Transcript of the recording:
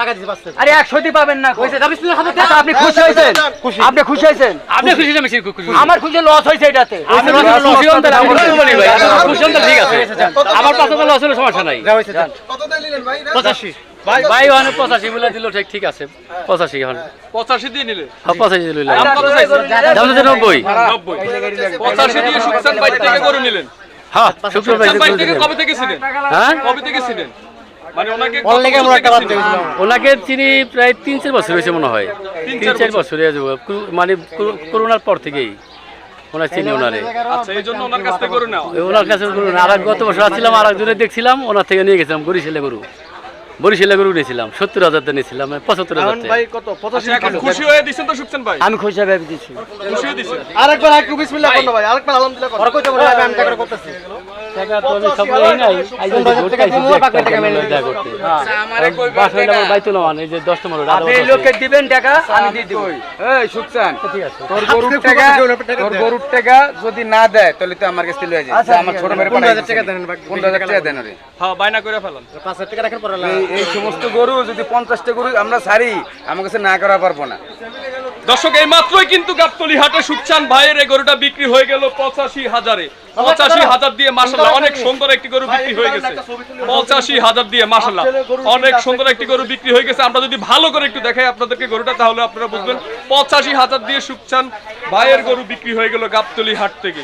লাগা পারছেন আরে একশোটি পাবেন না হয়েছে দাবি শুনে হাতে? আচ্ছা, আপনি খুশি হয়েছেন? আপনি খুশি হয়েছেন? আপনি খুশি আমি খুশি আমার খুশি লস হয়েছে এটাতে। আমি খুশি হন তাহলে আমি বলি ভাই খুশি হন ঠিক আছে আমার পাশে তো লস হলে সমস্যা নাই। যা হয়েছে যান। পঁচাশি। ভাই ওখানে পঁচাশি বলে দিল ঠিক ঠিক আছে। পঁচাশি ওখানে পঁচাশি দিয়ে নিলে। হ্যাঁ, পঁচাশি দিল দাম দাম হচ্ছে নব্বই। নব্বই। পঁচাশি দিয়ে সুকসান বাইর থেকে গরু নিলেন। হ্যাঁ শুক্র ভাই সুকসান বাইর থেকে কবে থেকে ছিলেন হ্যাঁ? কবে থেকে ছিলেন ওনাকে? দিয়েছিলাম। ওনাকে চিনি প্রায় তিন চার বছর হয়েছে মনে হয়। তিন চার বছর। মানে করোনার পর থেকেই ওনার চিনি ওনারে। আচ্ছা ওনার কাছ গরু না আর গত বছর আসছিলাম আর একজনে দেখছিলাম ওনার থেকে নিয়ে গেছিলাম বরিশালে গরু। বরিশালে গরু নিয়েছিলাম সত্তর হাজার নিয়েছিলাম পঁচাত্তর হাজার টাকা। আচ্ছা খুশি হয়ে দিছেন তো সুকসান ভাই? আমি খুশি দিচ্ছি হয়ে দিছেন। আরেকবার একটু বিসমিল্লাহ ভাই আরেকবার আলহামদুলিল্লাহ করতেছি। টাকা তো আমি সব নাই। এই যে ভোট খাইছি যে একটা টাকা দেখা করতে। বাসায় আমার বাইতুল মান এই যে দশ নম্বর আপনি এই দিবেন টাকা আমি দিয়ে দিব। এই সুকসান তোর গরুর টাকা তোর গরুর টাকা যদি না দেয় তাহলে তো আমার কাছে লয়ে যায়। আচ্ছা, আমার ছোট মেরে পনেরো হাজার টাকা দেন বাকি পনেরো হাজার টাকা দেন হ্যাঁ বাইনা করে ফেলান। টাকা পরে এই এই সমস্ত গরু যদি পঞ্চাশটা গরু আমরা ছাড়ি আমার কাছে না করা পারব না। দর্শক এই মাত্রই কিন্তু গাবতলি হাটে সুকচান ভাইয়ের এই গরুটা বিক্রি হয়ে গেল পঁচাশি হাজারে। পঁচাশি হাজার দিয়ে মাসাল্লাহ অনেক সুন্দর একটি গরু বিক্রি হয়ে গেছে। পঁচাশি হাজার দিয়ে মাসাল্লাহ অনেক সুন্দর একটি গরু বিক্রি হয়ে গেছে। আমরা যদি ভালো করে একটু দেখাই আপনাদেরকে গরুটা, তাহলে আপনারা বুঝবেন। পঁচাশি হাজার দিয়ে সুকচান ভাইয়ের গরু বিক্রি হয়ে গেল গাবতলি হাট থেকে।